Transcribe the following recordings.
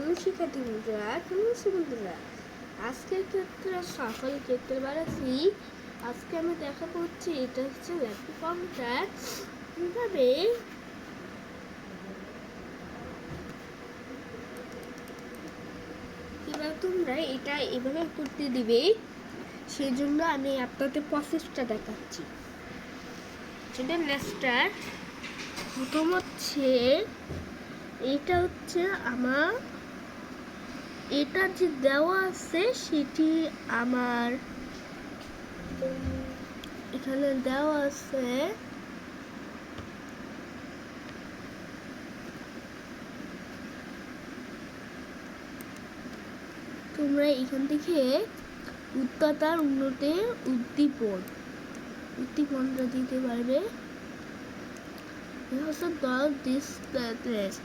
Hello শিক্ষার্থী বন্ধুরা কেমন বন্ধুরা, আজকের ক্ষেত্রে সকল ক্ষেত্রে বাড়াচ্ছি আজকে আমি দেখা করছি, এটা হচ্ছে ল্যাপটপ কম্পিউটার। কীভাবে? তোমরা এটা এভাবে করতে দিবে সেই জন্য আমি আপনাদের প্রসেসটা দেখাচ্ছি। সেটা লেস্টার প্রথম হচ্ছে, এটা হচ্ছে আমার এটা যে দেওয়া আছে, সেটি আমার এখানে দেওয়া আছে তোমরা এখান থেকে উত্ততার উন্নতি উদ্দীপন, উদ্দীপনটা দিতে পারবে also does this address.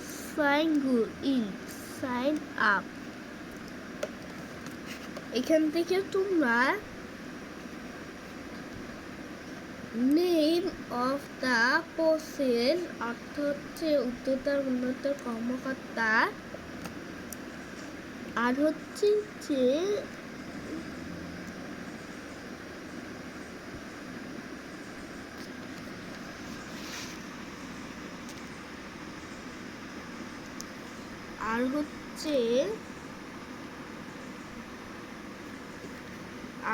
Sign Sign up. এখান থেকে তোমরা নেম অফ দ্য প্রসেস অর্থ হচ্ছে উদ্যোক্তার উন্নত কর্মকর্তা, আর হচ্ছে যে আর হচ্ছে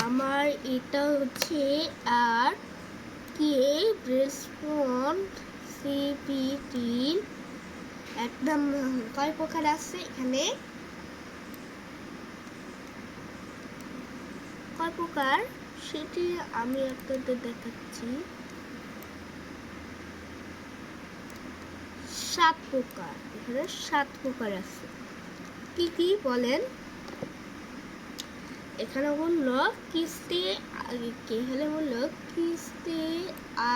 আমার, এটা হচ্ছে আর কে রেসপন্ড সিপিটি একদম কয় প্রকার আছে এখানে। কয় প্রকার? সেটি আমি আপনাদের দেখাচ্ছি। সাত প্রকার, এখানে সাত প্রকার আছে। কি কি বলেন। এখানে বলল, কিস্তি এখানে বলল, কিস্তি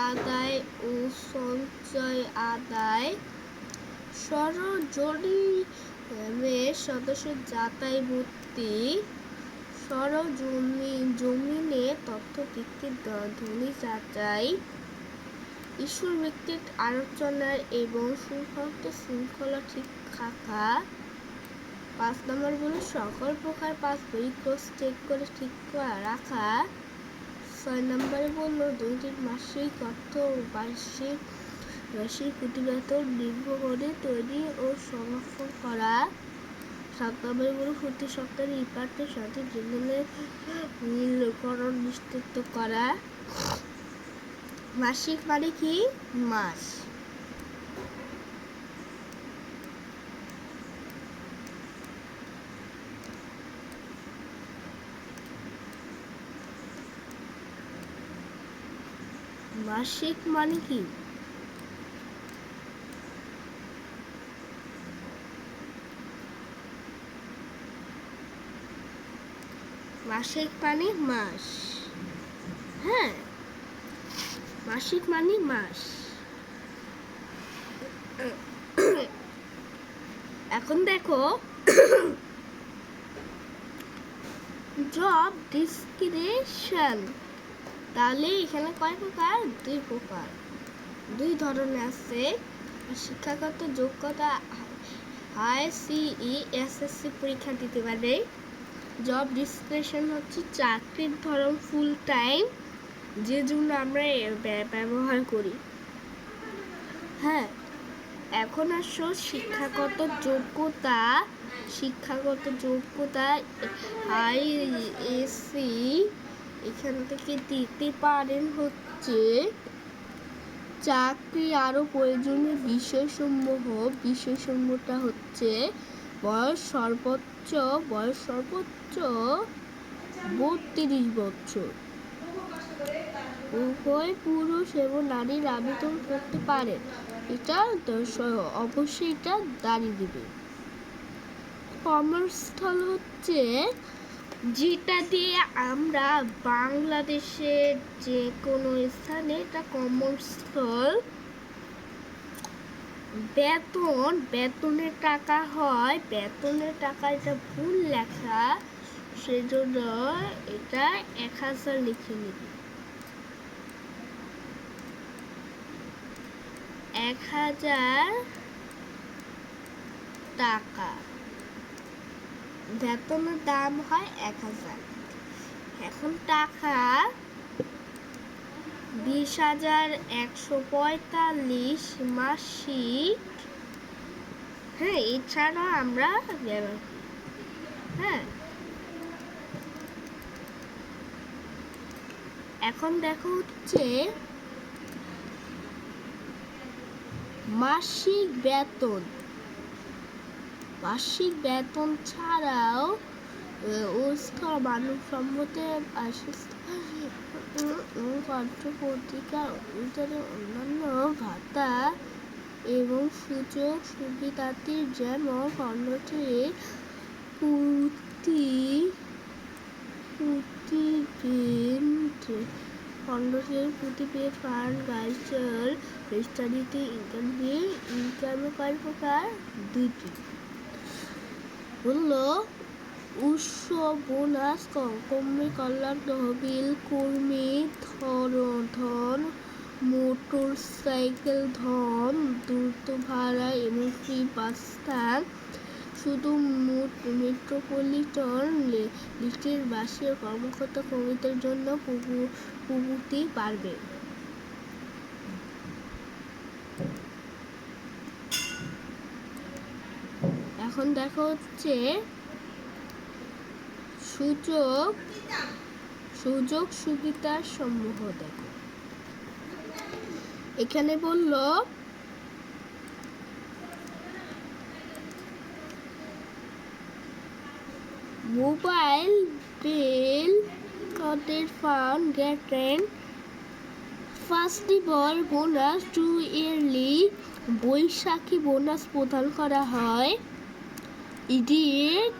আদায় ও সঞ্চয় আদায় সরজরিমের সদস্য যাতাই ভর্তি সরজমি, জমিনে তথ্য ভিত্তিক ধনী যাচাই ঈশ্বর ব্যক্তির আলোচনার এবং সুসংহত শৃঙ্খলা ঠিক থাকা পাঁচ নম্বর সকল প্রকার পাস বই কোর্স চেক করে ঠিক করা রাখা। ছয় নম্বরে বলল দুইটি মাসিক অর্থ বার্ষিক, মাসিক প্রতিবেদন নির্ভর করে তৈরি ও সংরক্ষণ করা। সাত নম্বরে বলল প্রতি সপ্তাহে রিপার্টের সাথে জেনারেল নীলকরণ নিশ্চিত করা। মাসিক মানে কি? মাস। মাসিক মানে কি? মাসিক মানে মাস। হ্যাঁ মাসিক মানে মাস। এখন দেখো জব ডিসক্রিপশন তাহলে এখানে কয় প্রকার? দুই প্রকার। দুই ধরনের আছে। শিক্ষাগত যোগ্যতা হাই সিই এসএসসি পরীক্ষা দিতে পারে। জব ডিসক্রিপশন হচ্ছে চাকরির ধরন ফুল টাইম যে জন্য আমরা ব্যবহার করি। হ্যাঁ এখন আসো শিক্ষাগত যোগ্যতা। শিক্ষাগত যোগ্যতা আই এসসি এখান থেকে দিতে পারেন হচ্ছে চাকরি আরও প্রয়োজনীয় বিষয়সমূহ। বিষয়সমূহটা হচ্ছে বয়স সর্বোচ্চ বয়স সর্বোচ্চ বত্রিশ বছর। উভয় পুরুষ এবং নারীর আবেদন করতে পারে এটা অবশ্যই এটা দাঁড়িয়ে দেবে। কর্মস্থল হচ্ছে যেটা দিয়ে আমরা বাংলাদেশের যে কোনো স্থানে এটা কর্মস্থল, বেতন, বেতনের টাকা হয়, বেতনের টাকা এটা ভুল লেখা, সেজন্য এটা এক হাজার লিখে নিবি। এক হাজার টাকা। বেতনের দাম হয় এক হাজার। এখন টাকা বিশ হাজার একশো পঁয়তাল্লিশ মাসিক। হ্যাঁ এছাড়াও আমরা হ্যাঁ। এখন দেখো হচ্ছে মাসিক বেতন। মাসিক বেতন ছাড়াও ওস্কার মানবসম্মতে পাঠ্যপত্রিকার অনুসারে অন্যান্য ভাতা এবং সুযোগ সুবিধার্থীর যেমন খণ্ডটি পুঁতি পুঁতিবিদ খণ্ডটির পুঁতিবিদ ফান্ড কালচার স্টাডিতে ইনকাম দিয়ে ইনকাম কয় প্রকার দুইটি। হলো উৎসব বোনাস কর্মী কল্যাণ তহবিল, কর্মী ধন ধন মোটর সাইকেল ধন, দ্রুত ভাড়া এবং ফ্রি বাসস্থান, শুধু মেট্রোপলিটন লিস্টের বাসীয় কর্মকর্তা কর্মীদের জন্য প্রভৃতি পারবে এখন দেখো হচ্ছে সুযোগ সুযোগ সুবিধার সমূহ দেখো। এখানে বলল, মোবাইল বিল কদের ফান্ড গেটেন ফাস্টিবল বোনাস টু ইয়ারলি বৈশাখী বোনাস প্রদান করা হয়। Idiot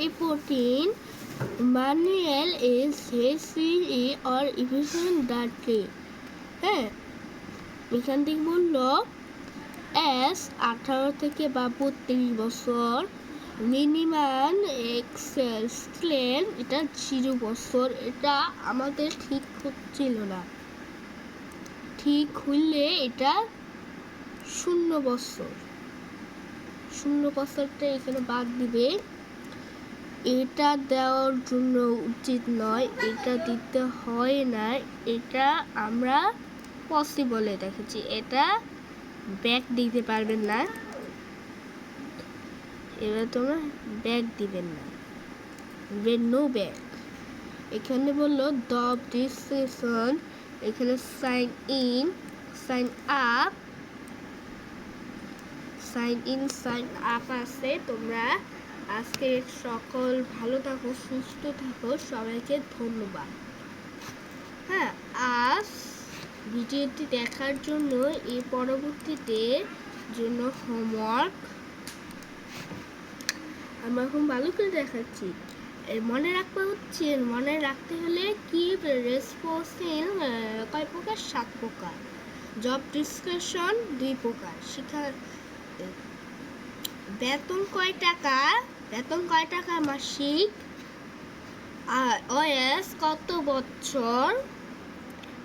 reporting manual is HCE or efficient data হ্যাঁ এখান থেকে বলল, এস আঠারো থেকে বা বত্রিশ বছর, মিনিমাম এক্সেল এটা জিরো বছর, এটা আমাদের ঠিক হচ্ছিল না। ঠিক হইলে এটা শূন্য বছর। শূন্য বছরটা এখানে বাদ দিবে। এটা দেওয়ার জন্য উচিত নয়, এটা দিতে হয় না। এটা আমরা পসিবলে দেখেছি। এটা ব্যাক দিতে পারবেন না। এবার তোমরা ব্যাক দিবেন না। নো ব্যাক এখানে বলল দ্য ডিসিশন এখানে sign in sign up sign in, sign up আছে। তোমরা আজকে সকল ভালো থাকো, সুস্থ থাকো। সবাইকে ধন্যবাদ। হ্যাঁ আজ ভিডিওটি দেখার জন্য এর পরবর্তীতে জন্য হোমওয়ার্ক আমরা এখন ভালো করে দেখাচ্ছি। মনে রাখতে হচ্ছে, মনে রাখতে হলে কি রেসপন্সিল কয় প্রকার? সাত প্রকার। জব ডিসকাশন দুই প্রকার। শিক্ষা বেতন কয় টাকা? বেতন কয় টাকা মাসিক? আর ওএস কত বছর?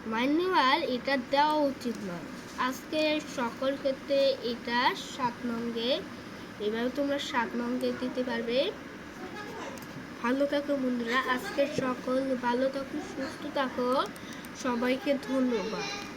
ম্যানুয়াল এটা দেওয়া উচিত নয়। আজকে সকল ক্ষেত্রে এটা সাত নঙ্গে এবার তোমরা সাত নঙ্গে দিতে পারবে। ভালো থাকো বন্ধুরা, আজকে সকল ভালো থাকো, সুস্থ থাকো। সবাইকে ধন্যবাদ।